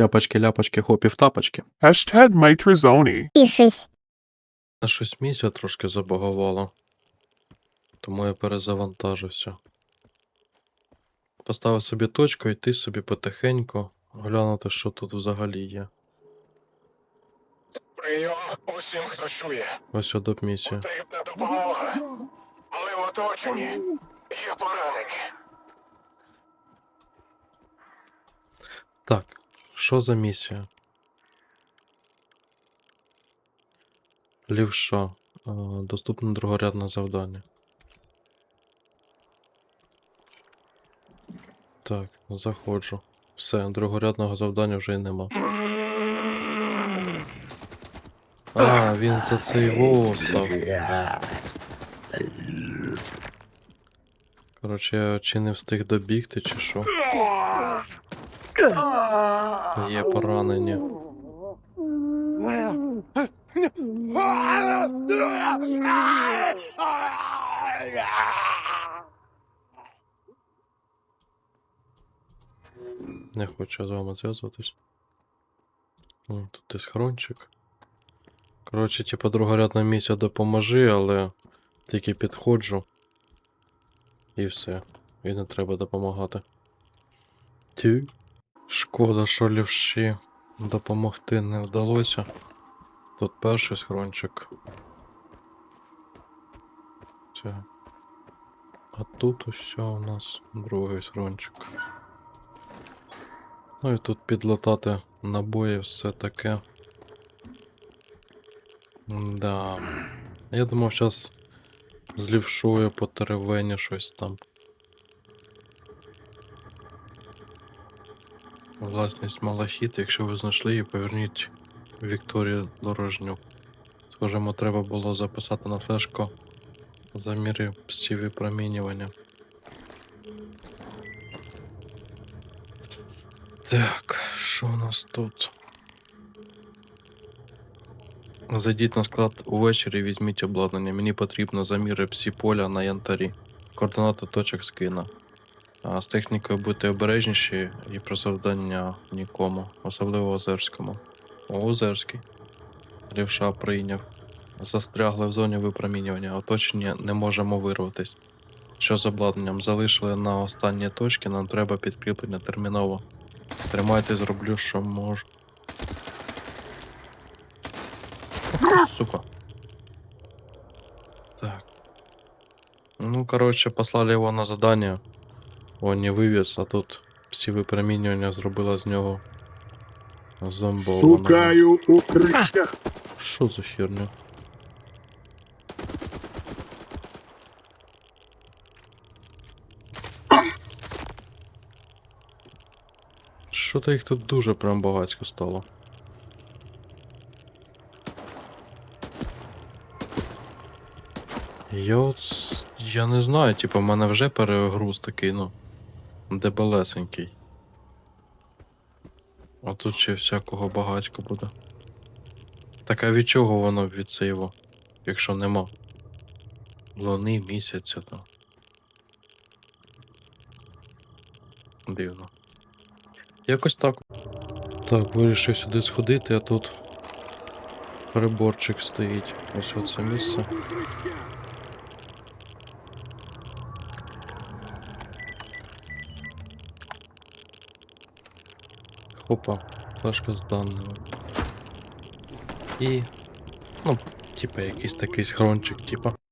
Ляпочки, ляпочки, хопів тапочки. Hashtag Maitrizoni. Пишись. А щось місія трошки забагувала. Тому я перезавантажився. Поставив собі точку, йти собі потихеньку, глянути, що тут взагалі є. Прийом усім, хто чує. Ось одоп місія. Потрібна допомога. Ми в оточенні. Є поранені. Так, що за місія? Лівша. Доступне другорядне завдання. Так, заходжу. Все, другорядного завдання вже й нема. А, він за цей во став. Коротше, я чи не встиг добігти, чи що. Є поранення. Не хочу з вами зв'язуватись. Тут десь хрончик. Коротше, типа другорядна місія допоможи, але тільки підходжу. І все. І не треба допомагати. Ті. Шкода, що лівші допомогти не вдалося. Тут перший схрончик. Це. А тут усе у нас другий схрончик. Ну і тут підлатати набої все таке. Да. Я думав, зараз з лівшою по теревені щось там. Власність Малахіт, якщо ви знайшли її, поверніть Вікторію Дорожню. Схоже, треба було записати на флешку заміри псів випромінювання. Так, що у нас тут? Зайдіть на склад увечері, візьміть обладнання. Мені потрібно заміри псі поля на янтарі. Координати точок скина. А з технікою будьте обережніші і про завдання нікому, особливо Озерському. Озерський. Лівша прийняв. Застрягли в зоні випромінювання. Оточення не можемо вирватись. Що з обладнанням? Залишили на останні точки, нам треба підкріплення терміново. Тримайте, зроблю, що можу. Сука. Так. Ну, короче, послали его на задание. Он не вивіз, а тут всі випромінювання зробила з нього зомбованого. Шукаю укриття. Що за херня? Що-то їх тут дуже прям багатько стало. Я от... Я не знаю, типу, в мене вже перегруз такий, ну. Дебелесенький. А тут ще всякого багатько буде. Так а від чого воно від цього, якщо нема? Луни, місяця там. Дивно. Якось так. Так, вирішив сюди сходити, а тут переборчик стоїть. Ось оце місце. Хопа, флешка з даними. І. Ну, типа якийсь такий схрончик, типа.